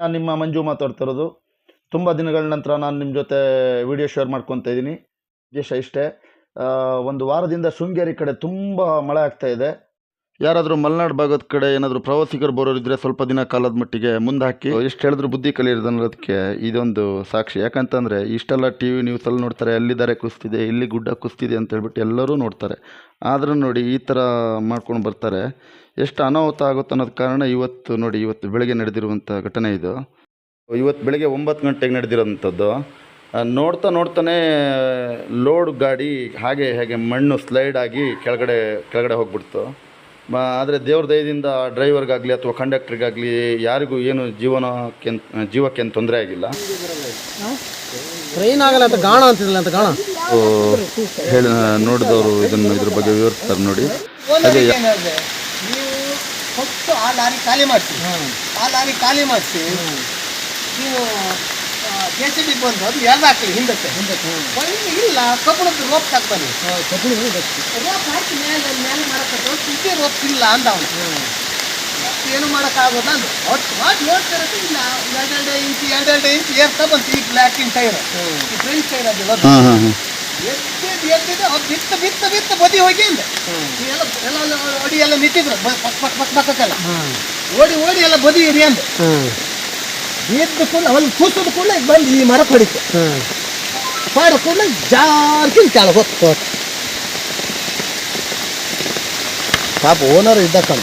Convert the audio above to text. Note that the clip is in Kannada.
ನಾನು ನಿಮ್ಮ ಮಂಜು ಮಾತಾಡ್ತಿರೋದು ತುಂಬ ದಿನಗಳ ನಂತರ ನಾನು ನಿಮ್ಮ ಜೊತೆ ವಿಡಿಯೋ ಶೇರ್ ಮಾಡ್ಕೊತಾ ಇದ್ದೀನಿ. ಉದ್ದೇಶ ಇಷ್ಟೇ. ಒಂದು ವಾರದಿಂದ ಶೃಂಗೇರಿ ಕಡೆ ತುಂಬ ಮಳೆ ಆಗ್ತಾ ಇದೆ. ಯಾರಾದರೂ ಮಲೆನಾಡು ಭಾಗದ ಕಡೆ ಏನಾದರೂ ಪ್ರವಾಸಿಗರು ಬರೋರಿದ್ರೆ ಸ್ವಲ್ಪ ದಿನ ಕಾಲದ ಮಟ್ಟಿಗೆ ಮುಂದೆ ಹಾಕಿ ಎಷ್ಟು ಹೇಳಿದ್ರು ಬುದ್ಧಿ ಕಲಿಯೋದು ಅನ್ನೋದಕ್ಕೆ ಇದೊಂದು ಸಾಕ್ಷಿ. ಯಾಕಂತಂದರೆ ಇಷ್ಟೆಲ್ಲ ಟಿ ವಿ ನ್ಯೂಸಲ್ಲಿ ನೋಡ್ತಾರೆ ಅಲ್ಲಿ ದಾರೆ ಕುಸ್ತಿದೆ, ಇಲ್ಲಿ ಗುಡ್ಡ ಕುಸ್ತಿದೆ ಅಂತ ಹೇಳ್ಬಿಟ್ಟು ಎಲ್ಲರೂ ನೋಡ್ತಾರೆ. ಆದರೂ ನೋಡಿ ಈ ಥರ ಮಾಡ್ಕೊಂಡು ಬರ್ತಾರೆ. ಎಷ್ಟು ಅನಾಹುತ ಆಗುತ್ತೆ ಅನ್ನೋದು ಕಾರಣ ಇವತ್ತು ನೋಡಿ ಇವತ್ತು ಬೆಳಗ್ಗೆ ನಡೆದಿರುವಂಥ ಘಟನೆ ಇದು. ಇವತ್ತು ಬೆಳಗ್ಗೆ ಒಂಬತ್ತು ಗಂಟೆಗೆ ನಡೆದಿರೋಂಥದ್ದು ನೋಡ್ತಾ ನೋಡ್ತಾನೆ ಲೋಡ್ ಗಾಡಿ ಹಾಗೆ ಹಾಗೆ ಮಣ್ಣು ಸ್ಲೈಡ್ ಆಗಿ ಕೆಳಗಡೆ ಕೆಳಗಡೆ ಹೋಗ್ಬಿಡ್ತು. ಆದರೆ ದೇವ್ರ ದಯದಿಂದ ಡ್ರೈವರ್ಗಾಗಲಿ ಅಥವಾ ಕಂಡಕ್ಟ್ರಿಗಾಗಲಿ ಯಾರಿಗೂ ಏನು ಜೀವನಕ್ಕೆ ಜೀವಕ್ಕೆ ತೊಂದರೆ ಆಗಿಲ್ಲ. ಟ್ರೈನ್ ಆಗಲ್ಲ ಅಂತ ಗಾಣ ಅಂತಿದ್ದಿಲ್ಲ ಅಂತ ಗಾಣ? ಹೇಳಿ ನೋಡಿದವರು ಇದನ್ನು ಇದ್ರ ಬಗ್ಗೆ ವಿವರಿಸ್ತಾರೆ ನೋಡಿ. ಅದೇ ನೀವು ಫಸ್ಟ್ ಆ ಲಾರಿ ಖಾಲಿ ಮಾಡಿಸಿ. ಆ ಲಾರಿ ಖಾಲಿ ಮಾಡಿಸಿ ನೀವು ಜೆ ಸಿ ಬಿ ಬಂದು ಅದು ಎರಡು ಹಾಕಲಿ ಹಿಂದಕ್ಕೆ. ಹಿಂದಕ್ಕೆ ಇಲ್ಲ ಕಬ್ಬಣದ್ದು ರೋಪ್ ತಗ ಬನ್ನಿ ರೋಪ್ ಹಾಕಿ ಮೇಲೆ ಮೇಲೆ ಮಾಡಕ್ಕೆ ಇದೇ ರೋಪ್ ಇಲ್ಲ ಅಂದ ಅವನು ಏನು ಮಾಡೋಕ್ಕಾಗೋದ ಅಂದ ಒಟ್ಟು ಮಾಡಿ ಹೇಳ್ತಿರೋದು ಇಲ್ಲ ಎರಡೆರಡು ಇಂಚ್ ಎರಡೆರಡು ಇಂಚ್ ಏರ್ತಾ ಬಂತು ಈ ಬ್ಲ್ಯಾಕ್ ಇನ್ ಟೈರ್ ಈ ಫ್ರೆಂಚ್ ಟೈರ್ ಅದು ಹಾಂ ಹಾಂ ಹಾಂ ಎತ್ತಿದ್ದು ಎತ್ತಿದ್ದು ಅವ್ರು ಬಿತ್ತ ಬಿತ್ತ ಬಿತ್ತ ಬದಿ ಹೋಗಿ ಅಂದೆ. ಎಲ್ಲ ಎಲ್ಲ ಓಡಿ ಎಲ್ಲ ನಿಂತಿದ್ರು. ಪಕ್ ಪಕ್ ಪಕ್ ಪಕ್ಕಕ್ಕೆಲ್ಲ ಓಡಿ ಓಡಿ ಎಲ್ಲ ಬದಿ ಇರಿ ಅಂದೆ. ಎದ್ದು ಕೂಡ ಅಲ್ಲಿ ಕೂಸೋದು ಕೂಡಲೇ ಬಂದು ಈ ಮರ ಹೊಡಿತು ಪಾಡ ಕೂಡ ಜಾರ್ಕಿನ ಕೆಳಗೆ ಹೊತ್ತು ಪಾಪ ಓನರ್ ಇದ್ದ ಕಣ